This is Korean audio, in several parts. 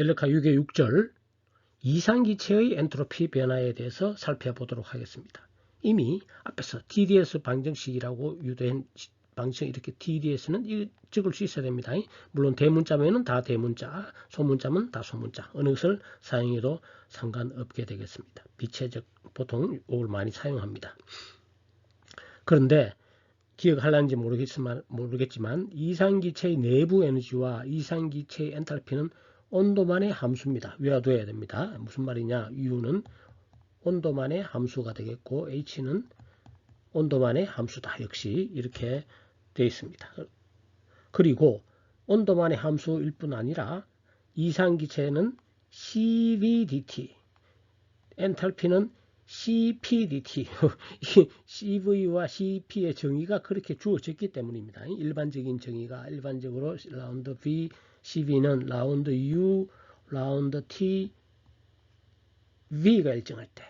연락하 6의 6절 이상기체의 엔트로피 변화에 대해서 살펴보도록 하겠습니다. 이미 앞에서 TDS 방정식이라고 유도한 방정 이렇게 TDS는 적을 수 있어야 됩니다. 물론 대문자면은 다 대문자, 소문자면 다 소문자. 어느 것을 사용해도 상관없게 되겠습니다. 비체적 보통 이걸 많이 사용합니다. 그런데 기억할는지 모르겠지만, 모르겠지만 이상기체의 내부 에너지와 이상기체의 엔탈피는 온도만의 함수입니다. 외워둬야 됩니다. 무슨 말이냐? U는 온도만의 함수가 되겠고 H는 온도만의 함수다. 역시 이렇게 되어 있습니다. 그리고 온도만의 함수일 뿐 아니라 이상기체는 CVDT, 엔탈피는 CPDT, CV와 CP의 정의가 그렇게 주어졌기 때문입니다. 일반적인 정의가 일반적으로 라운드 V, CV는 라운드 U, 라운드 T, V가 일정할 때.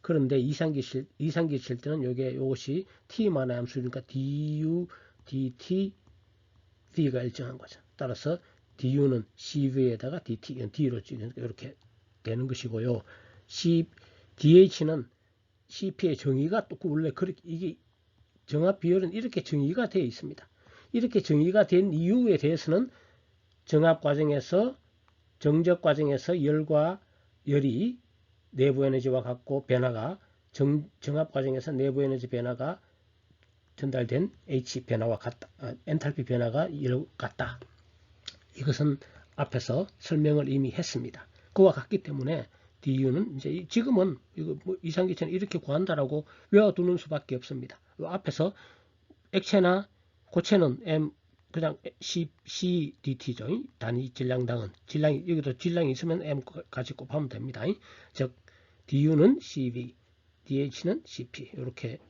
그런데 이상기실, 이상기실 때는 요게, 요것이 T만의 함수니까 DU, DT, V가 일정한 거죠. 따라서 DU는 CV에다가 DT, D로 이렇게 되는 것이고요. C, DH는 CP의 정의가 또 원래 그렇게 이게 정합 비율은 이렇게 정의가 되어 있습니다. 이렇게 정의가 된 이유에 대해서는 정합 과정에서 정적 과정에서 열과 열이 내부 에너지와 같고 변화가 정, 정합 과정에서 내부 에너지 변화가 전달된 H 변화와 같다. 아, 엔탈피 변화가 같다. 이것은 앞에서 설명을 이미 했습니다. 그와 같기 때문에 DU는 이제 지금은 이거 뭐 이상기체는 이렇게 구한다라고 외워두는 수밖에 없습니다. 앞에서 액체나 고체는 M 그냥 C, CDT죠. 단위 질량당은 질량이 여기도 질량이 있으면 M 같이 곱하면 됩니다. 즉 DU는 CV, DH는 CP 이렇게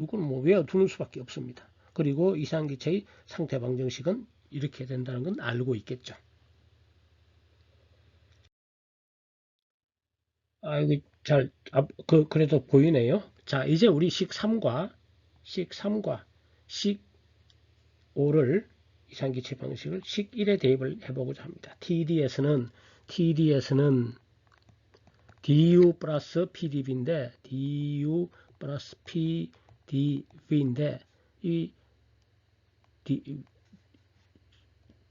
이건 뭐 외워두는 수밖에 없습니다. 그리고 이상기체의 상태 방정식은 이렇게 된다는 건 알고 있겠죠. 아, 이거 잘, 아, 그, 그래도 보이네요. 자, 이제 우리 식 3과, 식 3과 식 5를 이상기체 방식을 식 1에 대입을 해보고자 합니다. TDS는, TDS는 DU 플러스 PDB인데, DU 플러스 PDB인데, 이 D,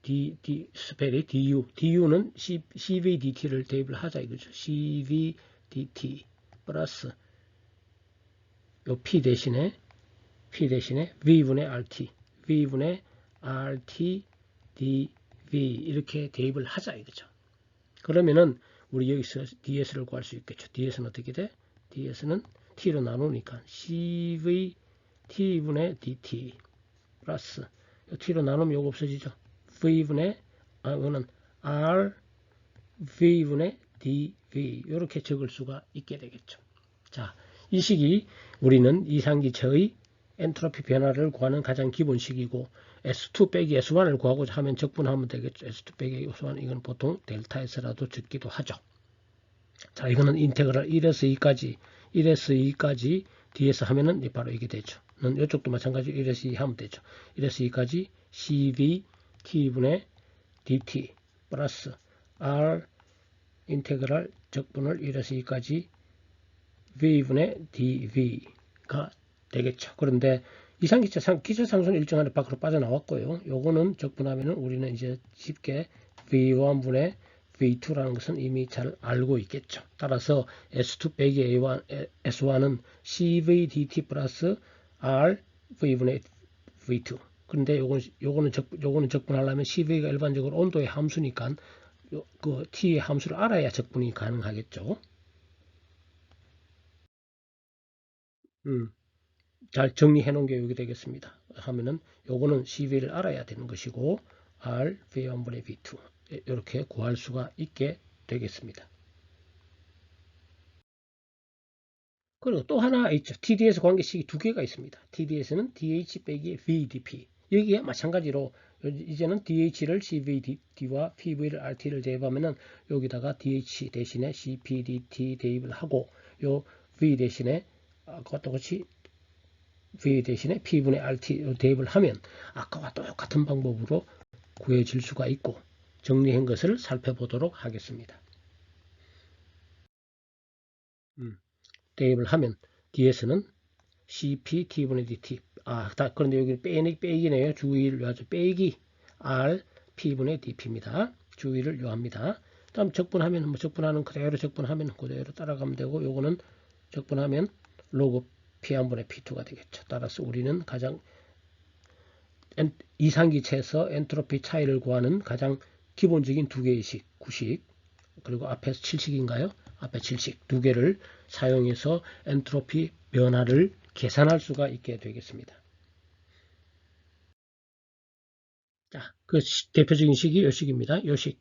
D, D, 스펠이 DU, DU는 C, CVDT를 대입을 하자 이거죠. CVDT 플러스 요 P 대신에 P 대신에 V분의 RT, V분의 RT, DV 이렇게 대입을 하자 이거죠. 그러면은 우리 여기서 DS를 구할 수 있겠죠. DS는 어떻게 돼? DS는 T로 나누니까 CV T분의 DT 플러스 T로 나누면 요거 없어지죠. V분의 아, 이거는 R V분의 dV 이렇게 적을 수가 있게 되겠죠. 자, 이 식이 우리는 이상기체의 엔트로피 변화를 구하는 가장 기본 식이고 S2 빼기 S1을 구하고자 하면 적분하면 되겠죠. S2 빼기 S1 이건 보통 델타에서라도 적기도 하죠. 자, 이거는 인테그랄 1에서 2까지 1에서 2까지 뒤에서 하면은 바로 이게 되죠. 이쪽도 마찬가지로 1에서 2 하면 되죠. 1에서 2까지 CV t분의 dt 플러스 r 인테그랄 적분을 1에서 2까지 v분의 dv가 되겠죠. 그런데 이상기체 상, 기체 상수는 일정 한에 밖으로 빠져나왔고요. 요거는 적분하면 우리는 이제 쉽게 v1분의 v2라는 것은 이미 잘 알고 있겠죠. 따라서 s2 빼기 a1, s1은 cvdt 플러스 r v분의 v2 그런데 요건, 요거는 적, 요거는 적분하려면 CV가 일반적으로 온도의 함수니까 요, 그 T의 함수를 알아야 적분이 가능하겠죠. 음, 잘 정리해 놓은 게 여기 되겠습니다. 하면은 요거는 CV를 알아야 되는 것이고 R V1분의 V2 이렇게 구할 수가 있게 되겠습니다. 그리고 또 하나 있죠. TDS 관계식이 두 개가 있습니다. TDS는 DH 빼기 VDP 여기에 마찬가지로 이제는 DH를 CVDT와 PV를 RT를 대입하면은 여기다가 DH 대신에 CPDT 대입을 하고 요 V 대신에 아까와 똑같이 V 대신에 P분의 RT 대입을 하면 아까와 똑같은 방법으로 구해질 수가 있고 정리한 것을 살펴보도록 하겠습니다. 음, 대입을 하면 DS는 CP T분의 DT 아, 다, 그런데 여기 빼기, 빼기네요. 주의를 요하죠. 빼기 R P분의 DP입니다. 주의를 요합니다. 다음 적분하면 뭐 적분하는 그대로 적분하면 그대로 따라가면 되고 요거는 적분하면 로그 P1 분의 P2가 되겠죠. 따라서 우리는 가장 이상기체에서 엔트로피 차이를 구하는 가장 기본적인 두 개의 식, 구식 그리고 앞에서 7식인가요? 앞에 7식 두 개를 사용해서 엔트로피 변화를 계산할 수가 있게 되겠습니다. 자, 그 대표적인 식이 요 식입니다. 요 식.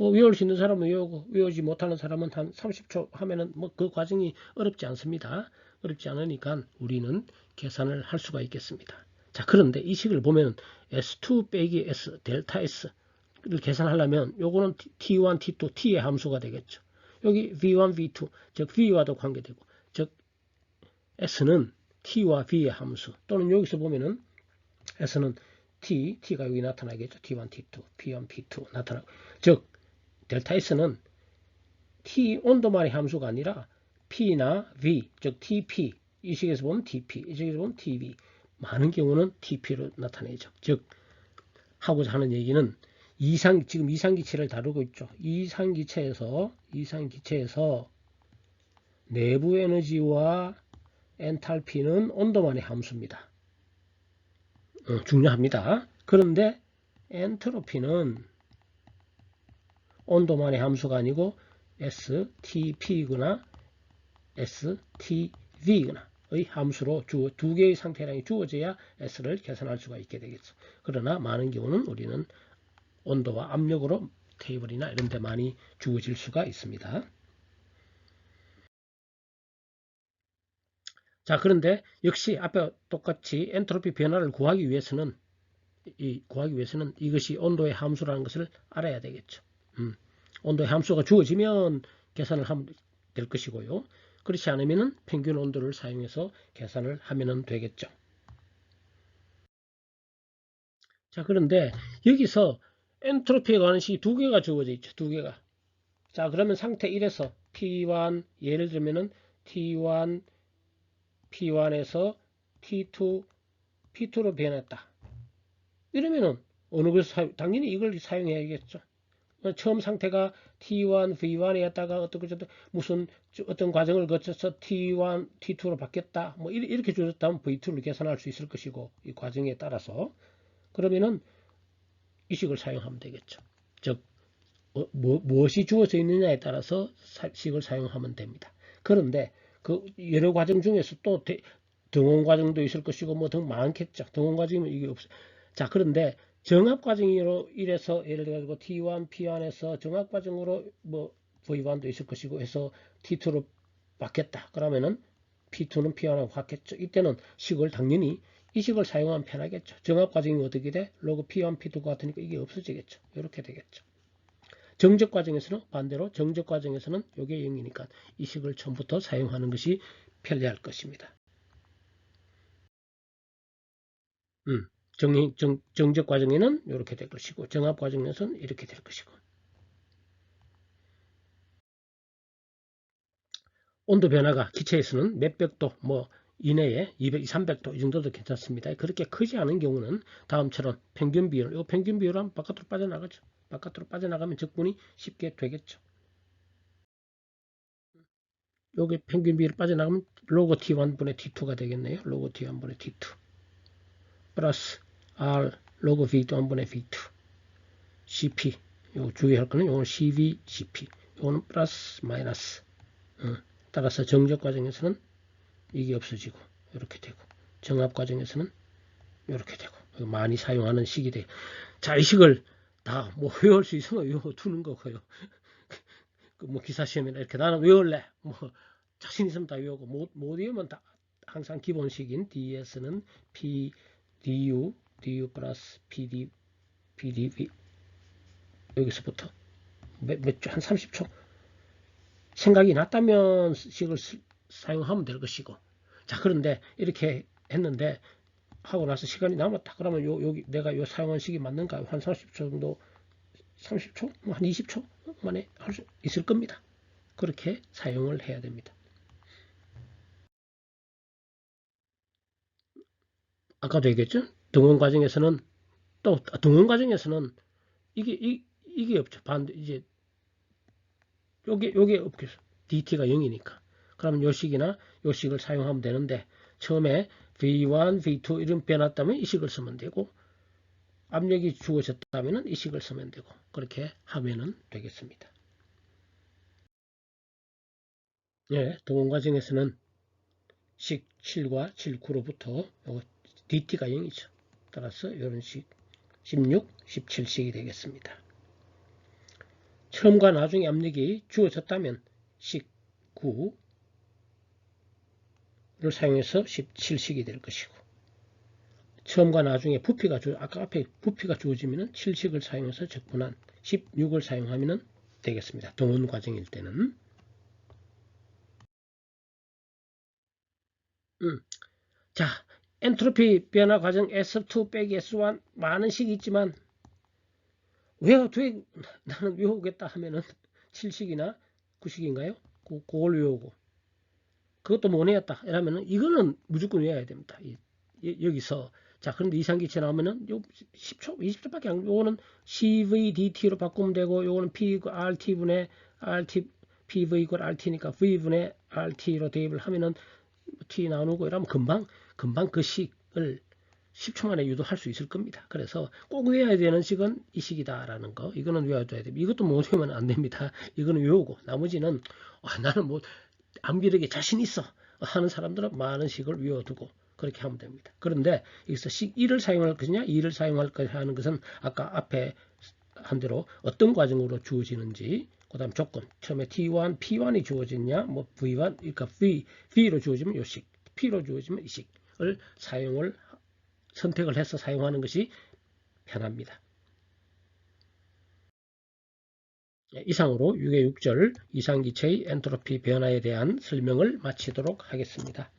뭐 외울 수 있는 사람은 외우고 외우지 못하는 사람은 한 30초 하면은 뭐 그 과정이 어렵지 않습니다. 어렵지 않으니까 우리는 계산을 할 수가 있겠습니다. 자, 그런데 이 식을 보면 S2 빼기 S, 델타 S를 계산하려면 요거는 T1, T2, T의 함수가 되겠죠. 여기 V1, V2, 즉 V와도 관계되고, 즉 S는 T와 V의 함수 또는 여기서 보면은 S는 T, T가 여기 나타나겠죠. T1, T2, P1, P2 나타나고 즉 델타 S는 T 온도만의 함수가 아니라 P나 V, 즉 TP 이 식에서 보면 TP, 이 식에서 보면 TV 많은 경우는 TP로 나타내죠. 즉 하고자 하는 얘기는 이상 지금 이상기체를 다루고 있죠. 이상기체에서 이상기체에서 내부 에너지와 엔탈피는 온도만의 함수입니다. 어, 중요합니다. 그런데 엔트로피는 온도만의 함수가 아니고 STP이거나 STV거나 의 함수로 주, 두 개의 상태량이 주어져야 S를 계산할 수가 있게 되겠죠. 그러나 많은 경우는 우리는 온도와 압력으로 테이블이나 이런 데 많이 주어질 수가 있습니다. 자 그런데 역시 앞에 똑같이 엔트로피 변화를 구하기 위해서는 이 구하기 위해서는 이것이 온도의 함수라는 것을 알아야 되겠죠. 음, 온도의 함수가 주어지면 계산을 하면 될 것이고요. 그렇지 않으면 평균 온도를 사용해서 계산을 하면 되겠죠. 자 그런데 여기서 엔트로피에 관한 식이 두 개가 주어져 있죠. 두 개가. 자 그러면 상태 1에서 P1 예를 들면은 T1 P1에서 T2 P2로 변했다. 이러면은 어느 것을 당연히 이걸 사용해야겠죠. 처음 상태가 T1, V1이었다가 어떻게 무슨 어떤 과정을 거쳐서 T1, T2로 바뀌었다. 뭐 이렇게 주었다면 V2를 계산할 수 있을 것이고 이 과정에 따라서 그러면은 이 식을 사용하면 되겠죠. 즉 어, 뭐, 무엇이 주어져 있느냐에 따라서 식을 사용하면 됩니다. 그런데 그 여러 과정 중에서 또 대, 등원 과정도 있을 것이고 뭐 등 많겠죠. 등원 과정이면 이게 없어. 자 그런데 정합 과정으로 이래서 예를 들어 T1, P1에서 정합 과정으로 뭐 V1도 있을 것이고 해서 T2로 바뀌었다. 그러면은 P2는 P1하고 같겠죠. 이때는 식을 당연히 이 식을 사용하면 편하겠죠. 정합 과정이 어떻게 돼? 로그 P1, P2가 같으니까 이게 없어지겠죠. 이렇게 되겠죠. 정적 과정에서는 반대로 정적 과정에서는 요게 0이니까 이 식을 처음부터 사용하는 것이 편리할 것입니다. 음. 정, 정, 정적 과정에는 이렇게 될 것이고 정합 과정에서는 이렇게 될 것이고 온도 변화가 기체에서는 몇백 도 뭐 이내에 200, 300도 이 정도도 괜찮습니다. 그렇게 크지 않은 경우는 다음처럼 평균 비율, 이 평균 비율은 바깥으로 빠져나가죠. 바깥으로 빠져나가면 적분이 쉽게 되겠죠. 여기 평균 비율 빠져나가면 로고 T1분의 T2가 되겠네요. 로고 T1분의 T2 플러스 R 로그 V2 한 번에 V2 CP 요 주의할 거는 요건 CV, CP 요거는 플러스 마이너스 어, 따라서 정적 과정에서는 이게 없어지고 이렇게 되고 정합 과정에서는 이렇게 되고 많이 사용하는 식이 돼. 자, 이 식을 다 뭐 외울 수 있으면 외워두는 거고요. 그뭐 기사 시험이나 이렇게 나는 외울래. 뭐 자신 있으면 다 외우고 못, 못 외우면 다 항상 기본식인 DS는 P, DU du 플러스 pd, pdv 여기서부터 몇, 몇 주, 한 30초? 생각이 났다면 식을 사용하면 될 것이고. 자 그런데 이렇게 했는데 하고 나서 시간이 남았다. 그러면 요, 여기 내가 요 사용한 식이 맞는가? 한 30초 정도 30초, 뭐한 20초 만에 할 수 있을 겁니다. 그렇게 사용을 해야 됩니다. 아까도 얘기했죠? 등원 과정에서는 또 등원 과정에서는 이게 이, 이게 없죠. 반대 이제 요게 요게 없겠어. DT가 0이니까. 그러면 요 식이나 요 식을 사용하면 되는데 처음에 V1, V2 이런 변했다면 이 식을 쓰면 되고 압력이 주어졌다면 이 식을 쓰면 되고 그렇게 하면은 되겠습니다. 예, 동원 과정에서는 식 7과 7, 9로부터 DT가 0이죠. 따라서 이런 식 16, 17식이 되겠습니다. 처음과 나중에 압력이 주어졌다면 식 9를 사용해서 17식이 될 것이고 처음과 나중에 부피가 주 아까 앞에 부피가 주어지면 7식을 사용해서 적분한 16을 사용하면 되겠습니다. 동원 과정일 때는 음. 자 엔트로피 변화 과정 S2 빼기 S1 많은 식이 있지만 외워도 나는 외우겠다 하면은 7식이나 9식인가요? 그, 그걸 외우고 그것도 못 외웠다 이러면은 이거는 무조건 외워야 됩니다. 이, 여기서 자 그런데 이상기체 나오면은 요 10초 20초밖에 안 요거는 CVDT로 바꾸면 되고 요거는 P RT분의 RT PV 이걸 RT니까 V분의 RT로 대입을 하면은 T 나누고 이러면 금방 금방 그 식을 10초 만에 유도할 수 있을 겁니다. 그래서 꼭 외워야 되는 식은 이 식이다라는 거. 이거는 외워둬야 됩니다. 이것도 못 외우면 안 됩니다. 이거는 외우고 나머지는 아, 나는 뭐 암기력에 자신 있어 하는 사람들은 많은 식을 외워두고 그렇게 하면 됩니다. 그런데 여기서 식 1을 사용할 것이냐 2를 사용할 것이냐 하는 것은 아까 앞에 한 대로 어떤 과정으로 주어지는지 그 다음 조건 처음에 T1, P1이 주어졌냐 뭐 V1 그러니까 V, V로 주어지면 요식 P로 주어지면 이식 을 사용을 선택을 해서 사용하는 것이 편합니다. 예, 이상으로 6의 6절 이상기체의 엔트로피 변화에 대한 설명을 마치도록 하겠습니다.